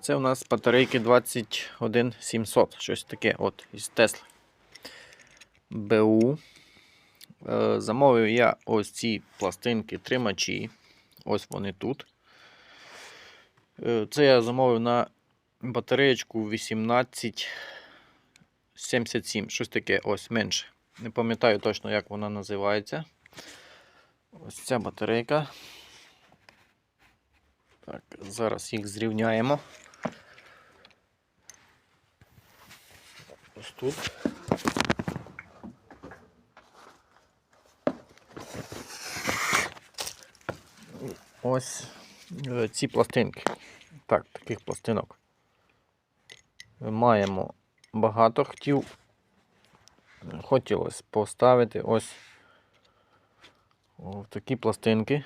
Це у нас батарейки 21700, щось таке от із Тесли. БУ. Е, Замовив я ось ці пластинки тримачі. Ось вони тут. Е, Це я замовив на батареєчку 1877, щось таке ось менше. Не пам'ятаю точно, як вона називається. Ось ця батарейка. Так, зараз їх зрівняємо. Ось тут. Ось е, ці пластинки. Так, таких пластинок. Маємо багато. Хотів, хотілося поставити ось в такі пластинки,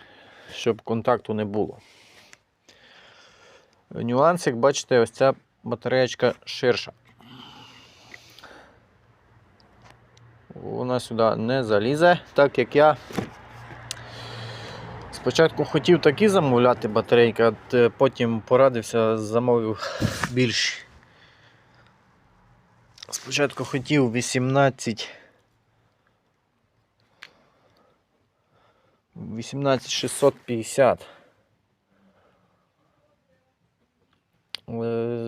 щоб контакту не було. Нюанс, як бачите, ось ця батареєчка ширша. Вона сюди не залізе, так як я спочатку хотів такі замовляти батарейки, а потім порадився, замовив більші. Спочатку хотів 18. 18650. Але,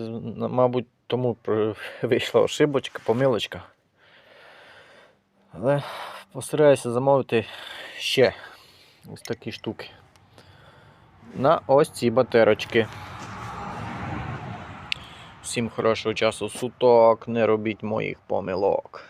на- мабуть, тому вийшла ошибочка, помилочка. Але постараюся замовити ще ось такі штуки. На ось ці батерочки. Всім хорошого часу суток, не робіть моїх помилок.